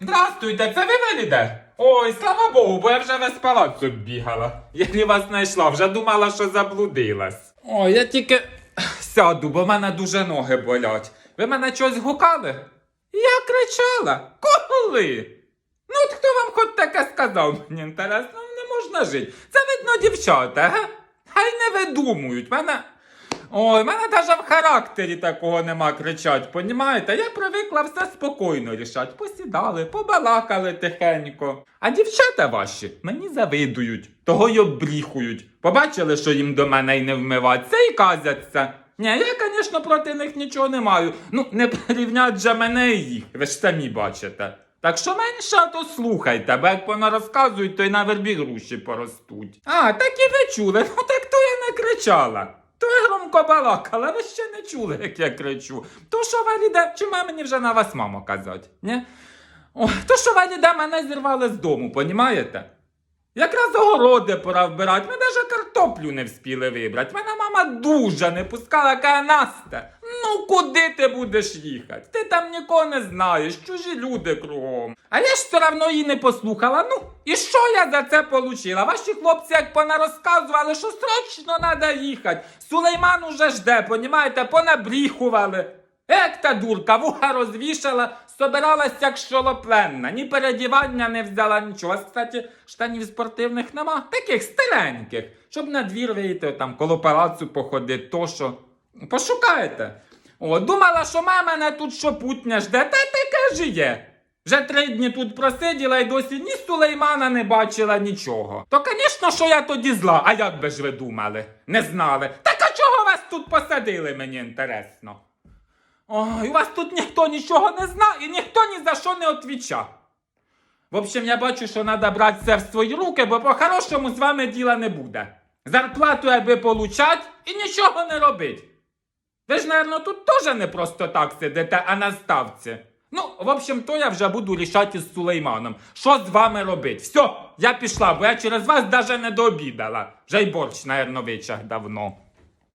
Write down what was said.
Здравствуйте, це ви валіде? Ой, слава Богу, бо я вже весь палац оббігала. Я не вас знайшла, вже думала, що заблудилась. Ой, я тільки сяду, бо в мене дуже ноги болять. Ви мене щось гукали? Я кричала. Коли? Ну, от хто вам хоч таке сказав? Мені інтересно, не можна жити. Це видно дівчата, га? Хай не видумують. Мене. Ой, в мене навіть в характері такого нема кричать, понімаєте? Я привикла все спокійно рішать. Посідали, побалакали тихенько. А дівчата ваші мені завидують, того й обріхують. Побачили, що їм до мене й не вмиваться, і казяться. Ні, я, звісно, проти них нічого не маю. Ну, не порівнять же мене їх, ви ж самі бачите. Так що менше, то слухайте, бо як вона розказують, то й на вербі груші поростуть. А, так і ви чули, ну так то я не кричала. То громко балакала, ви ще не чули, як я кричу. То що Валіда, чи має мені вже на вас мамо казати? Ні? О, то що Валіда мене зірвали з дому, понімаєте? Якраз огороди пора вбирати, ми навіть картоплю не вспіли вибрати. Мене мама дуже не пускала, каже Настя, ну куди ти будеш їхати? Ти там нікого не знаєш, чужі люди кругом. А я ж все одно її не послухала. Ну, і що я за це получила? Ваші хлопці як понарозказували, що срочно треба їхати. Сулейман уже жде, понімаєте, понабріхували. Як та дурка, вуха розвішала, собиралась як шолопленна, ні передівання не взяла нічого. Кстати, штанів спортивних нема, таких стареньких, щоб на двір вийти, там коло палацу походити, то що. Пошукайте. О, думала, що мама мене тут шопутня жде, та таке ж є. Вже три дні тут просиділа і досі ні Сулеймана не бачила нічого. То, звісно, що я тоді зла, а як би ж ви думали? Не знали. Так а чого вас тут посадили, мені інтересно? Ой, у вас тут ніхто нічого не зна і ніхто ні за що не відвіча. В общем, я бачу, що треба брати це в свої руки, бо по-хорошому з вами діла не буде. Зарплату аби получать і нічого не робить. Ви ж, мабуть, тут теж не просто так сидите, а на ставці. Ну, в общем, то я вже буду рішати з Сулейманом. Що з вами робити? Все, я пішла, бо я через вас навіть не дообідала. Вже й борщ, напевно, вичах давно.